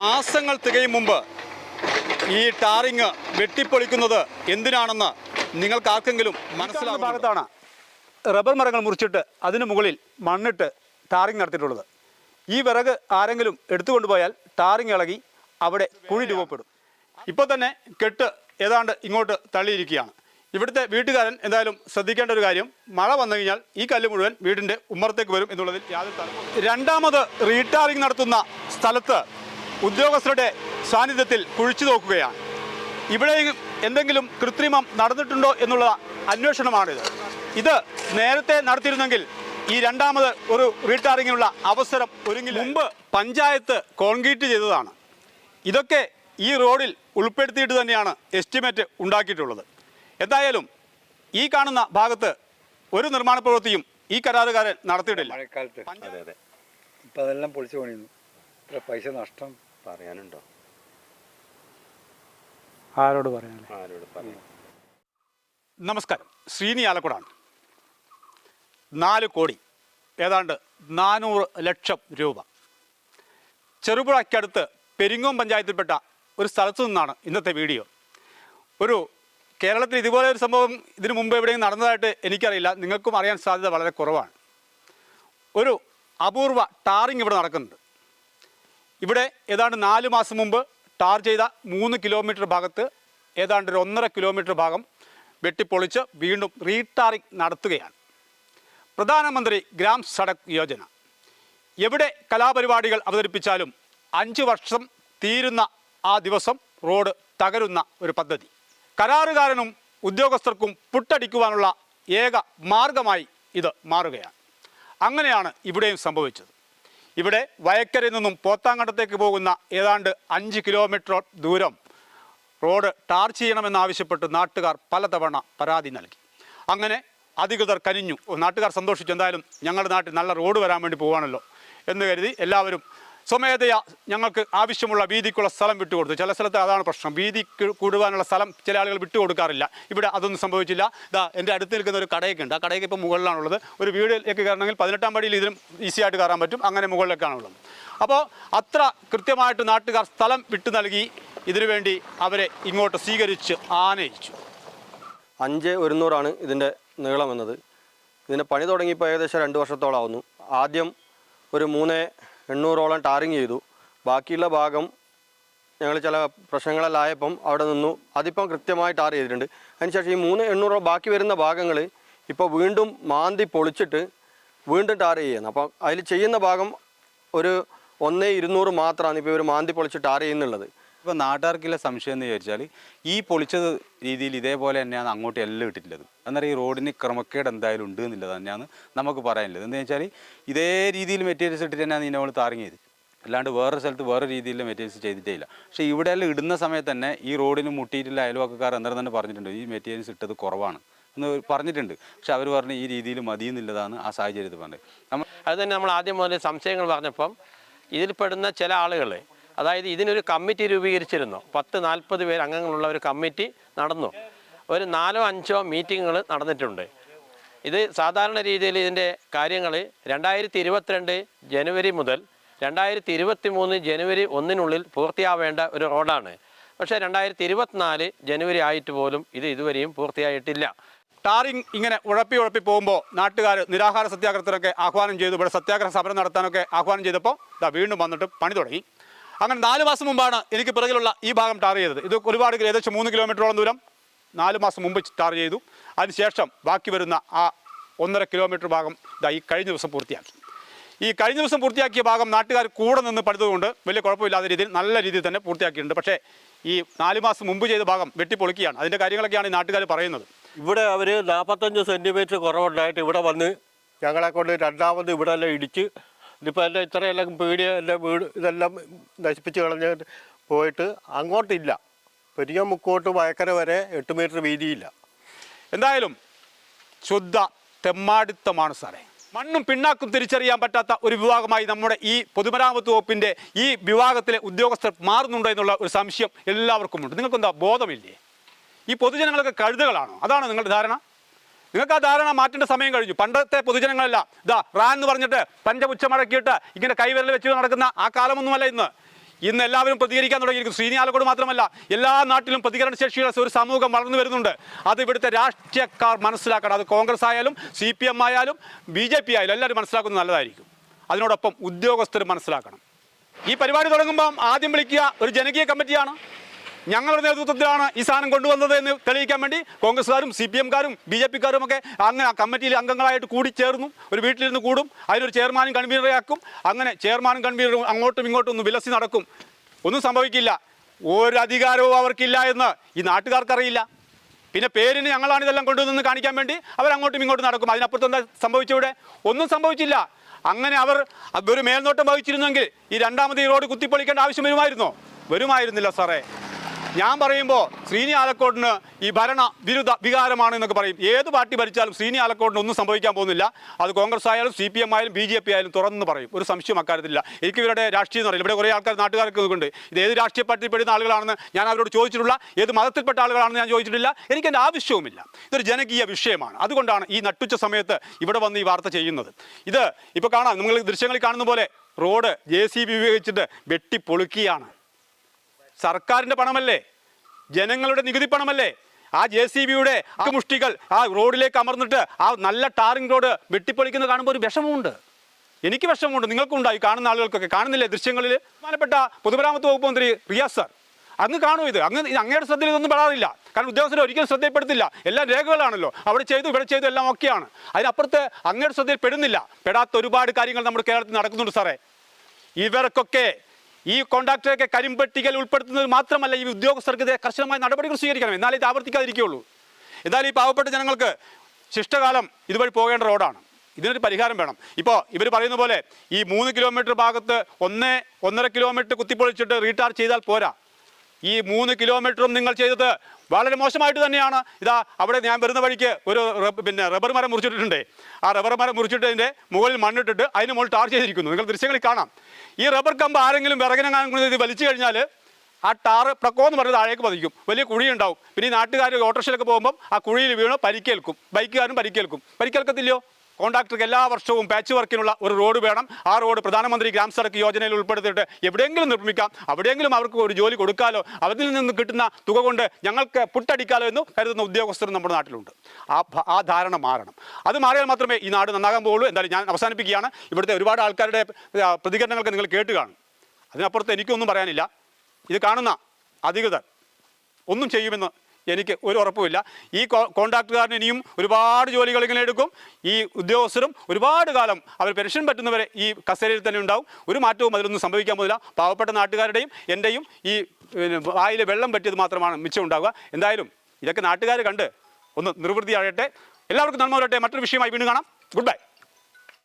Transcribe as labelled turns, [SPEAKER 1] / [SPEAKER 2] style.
[SPEAKER 1] മാസങ്ങൾ തികയും മുമ്പ് ഈ ടാറിങ് വെട്ടിപ്പൊളിക്കുന്നത് എന്തിനാണെന്ന് നിങ്ങൾക്ക് ആർക്കെങ്കിലും മനസ്സിലാകുന്ന ഭാഗത്താണ് റബ്ബർ മരങ്ങൾ മുറിച്ചിട്ട് അതിന് മുകളിൽ മണ്ണിട്ട് ടാറിങ് നടത്തിയിട്ടുള്ളത്. ഈ വിറക് ആരെങ്കിലും എടുത്തുകൊണ്ടുപോയാൽ ടാറിങ് ഇളകി അവിടെ കുഴി രൂപപ്പെടും. ഇപ്പോൾ തന്നെ കെട്ട് ഏതാണ്ട് ഇങ്ങോട്ട് തള്ളിയിരിക്കുകയാണ്. ഇവിടുത്തെ വീട്ടുകാരൻ എന്തായാലും ശ്രദ്ധിക്കേണ്ട ഒരു കാര്യം മഴ വന്നു കഴിഞ്ഞാൽ ഈ കല്ല് മുഴുവൻ വീടിന്റെ ഉമ്മറത്തേക്ക് വരും എന്നുള്ളതിൽ യാതൊരു രണ്ടാമത് റീടാറിങ് നടത്തുന്ന സ്ഥലത്ത് ഉദ്യോഗസ്ഥരുടെ സാന്നിധ്യത്തിൽ കുഴിച്ചു നോക്കുകയാണ്. ഇവിടെ എന്തെങ്കിലും കൃത്രിമം നടന്നിട്ടുണ്ടോ എന്നുള്ള അന്വേഷണമാണിത്. ഇത് നേരത്തെ നടത്തിയിരുന്നെങ്കിൽ ഈ രണ്ടാമത് ഒരു റീടാറിങ്ങിനുള്ള അവസരം ഒരുങ്ങി മുമ്പ് പഞ്ചായത്ത് കോൺക്രീറ്റ് ചെയ്തതാണ്. ഇതൊക്കെ ഈ റോഡിൽ ഉൾപ്പെടുത്തിയിട്ട് തന്നെയാണ് എസ്റ്റിമേറ്റ് ഉണ്ടാക്കിയിട്ടുള്ളത്. എന്തായാലും ഈ കാണുന്ന ഭാഗത്ത് ഒരു നിർമ്മാണ പ്രവൃത്തിയും ഈ കരാറുകാരൻ നടത്തിയിട്ടില്ല.
[SPEAKER 2] മഴക്കാലത്ത്.
[SPEAKER 1] അതെ
[SPEAKER 2] അതെ. ഇപ്പം അതെല്ലാം പൊളിച്ചു പണിയുന്നു. ഇത്ര പൈസ നഷ്ടം.
[SPEAKER 3] പറയാനുണ്ടോ?
[SPEAKER 2] ആരോട് പറയാനല്ലേ
[SPEAKER 3] ആരോട് പറയാം
[SPEAKER 1] നമസ്കാരം. ശ്രീനി ആലക്കുടാണ്. നാല് കോടി ഏതാണ്ട് നാനൂറ് ലക്ഷം രൂപ. ചെറുപുഴയ്ക്കടുത്ത് പെരിങ്ങോം പഞ്ചായത്തിൽപ്പെട്ട ഒരു സ്ഥലത്തു നിന്നാണ് ഇന്നത്തെ വീഡിയോ. ഒരു കേരളത്തിൽ ഇതുപോലെ ഒരു സംഭവം ഇതിനു മുമ്പ് എവിടെയും നടന്നതായിട്ട് എനിക്കറിയില്ല. നിങ്ങൾക്കും അറിയാൻ സാധ്യത വളരെ കുറവാണ്. ഒരു അപൂർവ ടാറിങ് ഇവിടെ നടക്കുന്നുണ്ട്. ഇവിടെ ഏതാണ്ട് നാല് മാസം മുമ്പ് ടാർ ചെയ്ത മൂന്ന് കിലോമീറ്റർ ഭാഗത്ത് ഏതാണ്ട് ഒരു ഒന്നര കിലോമീറ്റർ ഭാഗം വെട്ടിപ്പൊളിച്ച് വീണ്ടും റീടാറിങ് നടത്തുകയാണ്. പ്രധാനമന്ത്രി ഗ്രാം സഡക് യോജന. എവിടെ കലാപരിപാടികൾ അവതരിപ്പിച്ചാലും അഞ്ച് വർഷം തീരുന്ന ആ ദിവസം റോഡ് തകരുന്ന ഒരു പദ്ധതി. കരാറുകാരനും ഉദ്യോഗസ്ഥർക്കും പുട്ടടിക്കുവാനുള്ള ഏക മാർഗമായി ഇത് മാറുകയാണ്. അങ്ങനെയാണ് ഇവിടെയും സംഭവിച്ചത്. ഇവിടെ വയക്കരയിൽ നിന്നും പോത്താങ്കണ്ടത്തേക്ക് പോകുന്ന ഏതാണ്ട് അഞ്ച് കിലോമീറ്റർ ദൂരം റോഡ് ടാർ ചെയ്യണമെന്നാവശ്യപ്പെട്ട് നാട്ടുകാർ പലതവണ പരാതി നൽകി. അങ്ങനെ അധികൃതർ കനിഞ്ഞു. നാട്ടുകാർ സന്തോഷിച്ചു. എന്തായാലും ഞങ്ങളുടെ നാട്ടിൽ നല്ല റോഡ് വരാൻ വേണ്ടി പോവാണല്ലോ എന്ന് കരുതി എല്ലാവരും സ്വമേധയാ ഞങ്ങൾക്ക് ആവശ്യമുള്ള വീതിക്കുള്ള സ്ഥലം വിട്ടുകൊടുത്തു. ചില സ്ഥലത്ത് അതാണ് പ്രശ്നം. വീതി കൂടുവാനുള്ള സ്ഥലം ചില ആളുകൾ വിട്ടുകൊടുക്കാറില്ല. ഇവിടെ അതൊന്നും സംഭവിച്ചില്ല. ഇതാ എന്റെ അടുത്ത് നിൽക്കുന്ന ഒരു കടയൊക്കെ ഉണ്ട്. ആ കടയൊക്കെ ഇപ്പോൾ മുകളിലാണുള്ളത്. ഒരു വീടിലേക്ക് കയറണമെങ്കിൽ പതിനെട്ടാം പടിയിൽ ഇതിലും ഈസി ആയിട്ട് കയറാൻ പറ്റും. അങ്ങനെ മുകളിലേക്കാണുള്ളത്. അപ്പോൾ അത്ര കൃത്യമായിട്ട് നാട്ടുകാർ സ്ഥലം വിട്ടു നൽകി. ഇതിനുവേണ്ടി അവരെ ഇങ്ങോട്ട് സ്വീകരിച്ച് ആനയിച്ചു.
[SPEAKER 3] അഞ്ച് ഒരുന്നൂറാണ് ഇതിന്റെ നീളം എന്നത്. ഇതിന്റെ പണി തുടങ്ങിയപ്പോൾ ഏകദേശം രണ്ട് വർഷത്തോളാവുന്നു. ആദ്യം ഒരു മൂന്ന് എണ്ണൂറോളം ടാറിങ് ചെയ്തു. ബാക്കിയുള്ള ഭാഗം ഞങ്ങൾ ചില പ്രശ്നങ്ങളിലായപ്പം അവിടെ നിന്നു. അതിപ്പം കൃത്യമായി ടാർ ചെയ്തിട്ടുണ്ട്. അതിനുശേഷം ഈ മൂന്ന് എണ്ണൂറോ ബാക്കി വരുന്ന ഭാഗങ്ങൾ ഇപ്പോൾ വീണ്ടും മാന്തി പൊളിച്ചിട്ട് വീണ്ടും ടാർ ചെയ്യുന്നത് അപ്പം അതിൽ ചെയ്യുന്ന ഭാഗം ഒരു ഒന്നേ ഇരുന്നൂറ് മാത്രമാണ് ഇപ്പോൾ ഇവർ മാന്തി പൊളിച്ച് ടാർ ചെയ്യുന്നുള്ളത്.
[SPEAKER 4] ഇപ്പോൾ നാട്ടുകാർക്കുള്ള സംശയം എന്ന് വിചാരിച്ചാൽ ഈ പൊളിച്ചത് രീതിയിൽ ഇതേപോലെ തന്നെയാണ് അങ്ങോട്ട് എല്ലാം ഇട്ടിട്ടുള്ളത്. എന്നാൽ ഈ റോഡിന് ക്രമക്കേട് എന്തായാലും ഉണ്ട് എന്നുള്ളത് തന്നെയാണ് നമുക്ക് പറയാനുള്ളത്. എന്താ വെച്ചാൽ ഇതേ രീതിയിൽ മെറ്റീരിയൽസ് ഇട്ടിട്ട് തന്നെയാണ് ഇതിനെ നമ്മൾ താറങ്ങിയത് അല്ലാണ്ട് വേറെ സ്ഥലത്ത് വേറെ രീതിയിലുള്ള മെറ്റീരിയൽസ് ചെയ്തിട്ടേ ഇല്ല. പക്ഷേ ഇവിടെ ഇടുന്ന സമയത്ത് തന്നെ ഈ റോഡിന് മുട്ടിയിട്ടുള്ള അയൽവക്കക്കാർ അന്നേരം തന്നെ പറഞ്ഞിട്ടുണ്ട് ഈ മെറ്റീരിയൽസ് ഇട്ടത് കുറവാണ് എന്ന് പറഞ്ഞിട്ടുണ്ട്. പക്ഷെ അവർ പറഞ്ഞ് ഈ രീതിയിൽ മതി എന്നുള്ളതാണ് ആ സാഹചര്യത്തിൽ പറഞ്ഞത്.
[SPEAKER 5] അത് തന്നെ നമ്മൾ ആദ്യം മുതൽ സംശയങ്ങൾ പറഞ്ഞപ്പം ഇതിൽപ്പെടുന്ന ചില ആളുകൾ അതായത് ഇതിനൊരു കമ്മിറ്റി രൂപീകരിച്ചിരുന്നു. പത്ത് നാൽപ്പത് പേര് അംഗങ്ങളുള്ള ഒരു കമ്മിറ്റി നടന്നു. ഒരു നാലോ അഞ്ചോ മീറ്റിങ്ങുകൾ നടന്നിട്ടുണ്ട്. ഇത് സാധാരണ രീതിയിൽ ഇതിന്റെ കാര്യങ്ങൾ രണ്ടായിരത്തി ഇരുപത്തിരണ്ട് ജനുവരി മുതൽ രണ്ടായിരത്തി ഇരുപത്തി മൂന്ന് ജനുവരി ഒന്നിനുള്ളിൽ പൂർത്തിയാവേണ്ട ഒരു റോഡാണ്. പക്ഷേ രണ്ടായിരത്തി ഇരുപത്തിനാല് ജനുവരി ആയിട്ട് പോലും ഇത് ഇതുവരെയും പൂർത്തിയായിട്ടില്ല.
[SPEAKER 1] ടാറിങ് ഇങ്ങനെ ഉഴപ്പി ഉഴപ്പി പോകുമ്പോൾ നാട്ടുകാർ നിരാഹാര സത്യാഗ്രഹത്തിനൊക്കെ ആഹ്വാനം ചെയ്തു. ഇവിടെ സത്യാഗ്രഹ സമരം നടത്താനൊക്കെ ആഹ്വാനം ചെയ്തപ്പോൾ ഇതാ വീണ്ടും വന്നിട്ട് പണി തുടങ്ങി. അങ്ങനെ നാല് മാസം മുമ്പാണ് എനിക്ക് പിറകിലുള്ള ഈ ഭാഗം ടാർ ചെയ്തത്. ഇത് ഒരുപാട് ഏകദേശം മൂന്ന് കിലോമീറ്ററോളം ദൂരം നാല് മാസം മുമ്പ് ടാർ ചെയ്തു. അതിനുശേഷം ബാക്കി വരുന്ന ആ ഒന്നര കിലോമീറ്റർ ഭാഗം ഇതാ ഈ കഴിഞ്ഞ ദിവസം പൂർത്തിയാക്കി. ഈ കഴിഞ്ഞ ദിവസം പൂർത്തിയാക്കിയ ഭാഗം നാട്ടുകാർ കൂടെ നിന്ന് പണിതുകൊണ്ട് വലിയ കുഴപ്പമില്ലാത്ത രീതിയിൽ നല്ല രീതിയിൽ തന്നെ പൂർത്തിയാക്കിയിട്ടുണ്ട്. പക്ഷേ ഈ നാല് മാസം മുമ്പ് ചെയ്ത ഭാഗം വെട്ടിപ്പൊളിക്കുകയാണ്. അതിന്റെ കാര്യങ്ങളൊക്കെയാണ് ഈ നാട്ടുകാർ പറയുന്നത്.
[SPEAKER 6] ഇവിടെ അവർ നാൽപ്പത്തഞ്ച് സെന്റിമീറ്റർ കുറവുണ്ടായിട്ട് ഇവിടെ വന്ന് ഞങ്ങളെ കൊണ്ട് രണ്ടാമത് ഇവിടെ എല്ലാം ഇടിച്ച് ഇതിപ്പോൾ എല്ലാം ഇത്രയെല്ലാം പീടിയ എല്ലാം വീട് ഇതെല്ലാം നശിപ്പിച്ച് കളഞ്ഞ് പോയിട്ട് അങ്ങോട്ടില്ല. പെരിയ മുക്കോട്ട് വയക്കര വരെ എട്ട് മീറ്റർ വീതിയില്ല.
[SPEAKER 1] എന്തായാലും ശുദ്ധ തെമ്മാടിത്തമാണ് സാറേ. മണ്ണും പിണ്ണാക്കും തിരിച്ചറിയാൻ പറ്റാത്ത ഒരു വിഭാഗമായി നമ്മുടെ ഈ പൊതുമരാമത്ത് വകുപ്പിന്റെ ഈ വിഭാഗത്തിലെ ഉദ്യോഗസ്ഥർ മാറുന്നുണ്ടോ എന്നുള്ള ഒരു സംശയം എല്ലാവർക്കും ഉണ്ട് നിങ്ങൾക്കെന്താ ബോധമില്ലേ? ഈ പൊതുജനങ്ങളൊക്കെ കഴുതകളാണോ? അതാണോ നിങ്ങളുടെ ധാരണ? നിങ്ങൾക്ക് ആ ധാരണ മാറ്റേണ്ട സമയം കഴിഞ്ഞു. പണ്ടത്തെ പൊതുജനങ്ങളല്ല ഇതാ റാൻ എന്ന് പറഞ്ഞിട്ട് പഞ്ചപുച്ച മടക്കിയിട്ട് ഇങ്ങനെ കൈവിരൽ വെച്ച് നടക്കുന്ന ആ കാലമൊന്നുമല്ല ഇന്ന്. ഇന്ന് എല്ലാവരും പ്രതികരിക്കാൻ തുടങ്ങിയിരിക്കും ശ്രീനിയാലക്കോട് മാത്രമല്ല എല്ലാ നാട്ടിലും പ്രതികരണ ശേഷിയുള്ള ഒരു സമൂഹം വളർന്നു വരുന്നുണ്ട്. അത് ഇവിടുത്തെ രാഷ്ട്രീയക്കാർ മനസ്സിലാക്കണം. അത് കോൺഗ്രസ് ആയാലും സി പി എം ആയാലും ബി ജെ പി ആയാലും എല്ലാവരും മനസ്സിലാക്കുന്നത് നല്ലതായിരിക്കും. അതിനോടൊപ്പം ഉദ്യോഗസ്ഥർ മനസ്സിലാക്കണം. ഈ പരിപാടി തുടങ്ങുമ്പം ആദ്യം വിളിക്കുക ഒരു ജനകീയ കമ്മിറ്റിയാണ്. ഞങ്ങളുടെ നേതൃത്വത്തിലാണ് ഈ സാധനം കൊണ്ടുവന്നത് എന്ന് തെളിയിക്കാൻ വേണ്ടി കോൺഗ്രസ്സുകാരും സി പി എംകാരും ബി ജെ പിക്കാരും ഒക്കെ അങ്ങനെ കമ്മിറ്റിയിൽ അംഗങ്ങളായിട്ട് കൂടി ചേർന്നു. ഒരു വീട്ടിലിരുന്ന് കൂടും. അതിനൊരു ചെയർമാനും കൺവീനറാക്കും. അങ്ങനെ ചെയർമാനും കൺവീനറും അങ്ങോട്ടും ഇങ്ങോട്ടും ഒന്ന് വിലസി നടക്കും. ഒന്നും സംഭവിക്കില്ല. ഒരു അധികാരവും അവർക്കില്ല എന്ന് ഈ നാട്ടുകാർക്കറിയില്ല. പിന്നെ പേരിന് ഞങ്ങളാണ് ഇതെല്ലാം കൊണ്ടുവന്ന് കാണിക്കാൻ വേണ്ടി അവർ ഇങ്ങോട്ടും നടക്കും. അതിനപ്പുറത്ത് എന്താ സംഭവിച്ചിവിടെ ഒന്നും സംഭവിച്ചില്ല. അങ്ങനെ അവർ ഒരു മേൽനോട്ടം വഹിച്ചിരുന്നെങ്കിൽ ഈ രണ്ടാമത് ഈ റോഡ് കുത്തിപ്പൊളിക്കേണ്ട ആവശ്യം വരുമായിരുന്നോ? വരുമായിരുന്നില്ല സാറേ. ഞാൻ പറയുമ്പോൾ ശ്രീനി ആലക്കോടിന് ഈ ഭരണ വിരുദ്ധ വികാരമാണ് എന്നൊക്കെ പറയും. ഏത് പാർട്ടി ഭരിച്ചാലും ശ്രീനി ആലക്കോടിന് ഒന്നും സംഭവിക്കാൻ പോകുന്നില്ല. അത് കോൺഗ്രസ് ആയാലും സി പി എം ആയാലും ബി ജെ പി ആയാലും തുറന്ന് പറയും. ഒരു സംശയം അക്കാര്യത്തിലില്ല. എനിക്ക് ഇവരുടെ രാഷ്ട്രീയം എന്ന് അറിയില്ല ഇവിടെ കുറേ ആൾക്കാർ നാട്ടുകാർക്ക് നിൽക്കുന്നുണ്ട്. ഇത് ഏത് രാഷ്ട്രീയ പാർട്ടിയിൽ പെടുന്ന ആളുകളാണെന്ന് ഞാൻ അവരോട് ചോദിച്ചിട്ടുള്ള ഏത് മതത്തിൽപ്പെട്ട ആളുകളാണെന്ന് ഞാൻ ചോദിച്ചിട്ടില്ല. എനിക്ക് എന്റെ ആവശ്യവുമില്ല. ഇതൊരു ജനകീയ വിഷയമാണ്. അതുകൊണ്ടാണ് ഈ നട്ടുച്ച സമയത്ത് ഇവിടെ വന്ന് ഈ വാർത്ത ചെയ്യുന്നത്. ഇത് ഇപ്പോൾ കാണാം. നിങ്ങൾ ദൃശ്യങ്ങളിൽ കാണുന്ന പോലെ റോഡ് ജെ സി ബി ഉപയോഗിച്ചിട്ട് വെട്ടി സർക്കാരിന്റെ പണമല്ലേ? ജനങ്ങളുടെ നികുതി പണമല്ലേ? ആ ജെ സി ബിയുടെ മുഷ്ടികൾ ആ റോഡിലേക്ക് അമർന്നിട്ട് ആ നല്ല ടാറിംഗ് റോഡ് വെട്ടിപ്പൊളിക്കുന്നത് കാണുമ്പോൾ ഒരു വിഷമമുണ്ട്. എനിക്ക് വിഷമമുണ്ട്. നിങ്ങൾക്കും ഉണ്ടായി. കാണുന്ന ആളുകൾക്കൊക്കെ. കാണുന്നില്ലേ ദൃശ്യങ്ങളിൽ? ബഹുമാനപ്പെട്ട പൊതുമരാമത്ത് വകുപ്പ് മന്ത്രി റിയാസ് സാർ. അങ്ങ് കാണൂ ഇത്? അങ്ങ് അങ്ങയുടെ ശ്രദ്ധയിൽ ഇതൊന്നും പെടാറില്ല. കാരണം ഉദ്യോഗസ്ഥരെ ഒരിക്കലും ശ്രദ്ധയിൽപ്പെടുത്തില്ല. എല്ലാം രേഖകളാണല്ലോ. അവിടെ ചെയ്തു ഇവിടെ ചെയ്തു എല്ലാം ഒക്കെയാണ്. അതിനപ്പുറത്ത് അങ്ങയുടെ ശ്രദ്ധയിൽ പെടുന്നില്ല. പെടാത്ത ഒരുപാട് കാര്യങ്ങൾ നമ്മുടെ കേരളത്തിൽ നടക്കുന്നുണ്ട് സാറേ. ഇവർക്കൊക്കെ ഈ കോൺട്രാക്ടറെയൊക്കെ കരിമ്പട്ടികയിൽ ഉൾപ്പെടുത്തുന്നത് മാത്രമല്ല ഈ ഉദ്യോഗസ്ഥർക്കെതിരെ കർശനമായ നടപടികൾ സ്വീകരിക്കണം. എന്നാലേ ഇത് ആവർത്തിക്കാതിരിക്കുകയുള്ളൂ. എന്നാലും ഈ പാവപ്പെട്ട ജനങ്ങൾക്ക് ശിഷ്ടകാലം ഇതുവഴി പോകേണ്ട റോഡാണ്. ഇതിനൊരു പരിഹാരം വേണം. ഇപ്പോൾ ഇവർ പറയുന്ന പോലെ ഈ മൂന്ന് കിലോമീറ്റർ ഭാഗത്ത് ഒന്ന് ഒന്നര കിലോമീറ്റർ കുത്തിപ്പൊളിച്ചിട്ട് റീടാർ ചെയ്താൽ പോരാ. ഈ മൂന്ന് കിലോമീറ്ററും നിങ്ങൾ ചെയ്തത് വളരെ മോശമായിട്ട് തന്നെയാണ്. ഇതാ അവിടെ ഞാൻ വരുന്ന വഴിക്ക് ഒരു പിന്നെ റബ്ബർ മരം മുറിച്ചിട്ടുണ്ട് ആ റബ്ബർ മരം മുറിച്ചിട്ടതിന്റെ മുകളിൽ മണ്ണിട്ടിട്ട് അതിന് മുകളിൽ ടാർ ചെയ്തിരിക്കുന്നു. നിങ്ങൾ ദൃശ്യങ്ങളിൽ കാണാം. ഈ റബ്ബർ കമ്പ് ആരെങ്കിലും വിറകിനെങ്ങാനും ഇത് വലിച്ചു കഴിഞ്ഞാൽ ആ ടാർ ടാറ് പ്രക്കോന്ന് പറഞ്ഞ് താഴേക്ക് പതിക്കും. വലിയ കുഴി ഉണ്ടാവും പിന്നെ ഈ നാട്ടുകാർ ഓട്ടോറിക്ഷയിലൊക്കെ പോകുമ്പം ആ കുഴിയിൽ വീണ് പരിക്കേൽക്കും. ബൈക്കുകാരും പരിക്കേൽക്കും. പരിക്കേൽക്കത്തില്ലയോ? കോൺട്രാക്ടർക്ക് എല്ലാ വർഷവും പാച്ച് വർക്കിനുള്ള ഒരു റോഡ് വേണം. ആ റോഡ് പ്രധാനമന്ത്രി ഗ്രാം സഡക്ക് യോജനയിൽ ഉൾപ്പെടുത്തിയിട്ട് എവിടെയെങ്കിലും നിർമ്മിക്കാം. അവിടെയെങ്കിലും അവർക്ക് ഒരു ജോലി കൊടുക്കാലോ. അവരിൽ നിന്ന് കിട്ടുന്ന തുക കൊണ്ട് ഞങ്ങൾക്ക് പുട്ടടിക്കാലോ എന്ന് കരുതുന്ന ഉദ്യോഗസ്ഥർ നമ്മുടെ നാട്ടിലുണ്ട്. ആ ആ ധാരണ മാറണം. അത് മാറിയാൽ മാത്രമേ ഈ നാട് നന്നാകാൻ പോകുള്ളൂ എന്തായാലും ഞാൻ അവസാനിപ്പിക്കുകയാണ്. ഇവിടുത്തെ ഒരുപാട് ആൾക്കാരുടെ പ്രതികരണങ്ങൾക്ക് നിങ്ങൾ കേട്ട് കാണും. അതിനപ്പുറത്ത് എനിക്കൊന്നും പറയാനില്ല. ഇത് കാണുന്ന അധികൃതർ ഒന്നും ചെയ്യുമെന്ന് എനിക്ക് ഒരു ഉറപ്പുമില്ല. ഈ കോൺട്രാക്ടുകാരന് ഇനിയും ഒരുപാട് ജോലികൾ ഇങ്ങനെ എടുക്കും. ഈ ഉദ്യോഗസ്ഥരും ഒരുപാട് കാലം അവർ പെൻഷൻ പറ്റുന്നവരെ ഈ കസേരയിൽ തന്നെ ഉണ്ടാവും. ഒരു മാറ്റവും അതിലൊന്നും സംഭവിക്കാൻ പോകില്ല പാവപ്പെട്ട നാട്ടുകാരുടെയും എന്റെയും ഈ വായിൽ വെള്ളം പറ്റിയത് മാത്രമാണ് മിച്ചം ഉണ്ടാവുക. എന്തായാലും ഇതൊക്കെ നാട്ടുകാർ കണ്ട് ഒന്ന് നിർവൃത്തിയാകട്ടെ. എല്ലാവർക്കും നന്മ വരട്ടെ. മറ്റൊരു വിഷയമായി വീണ്ടും കാണാം. Good bye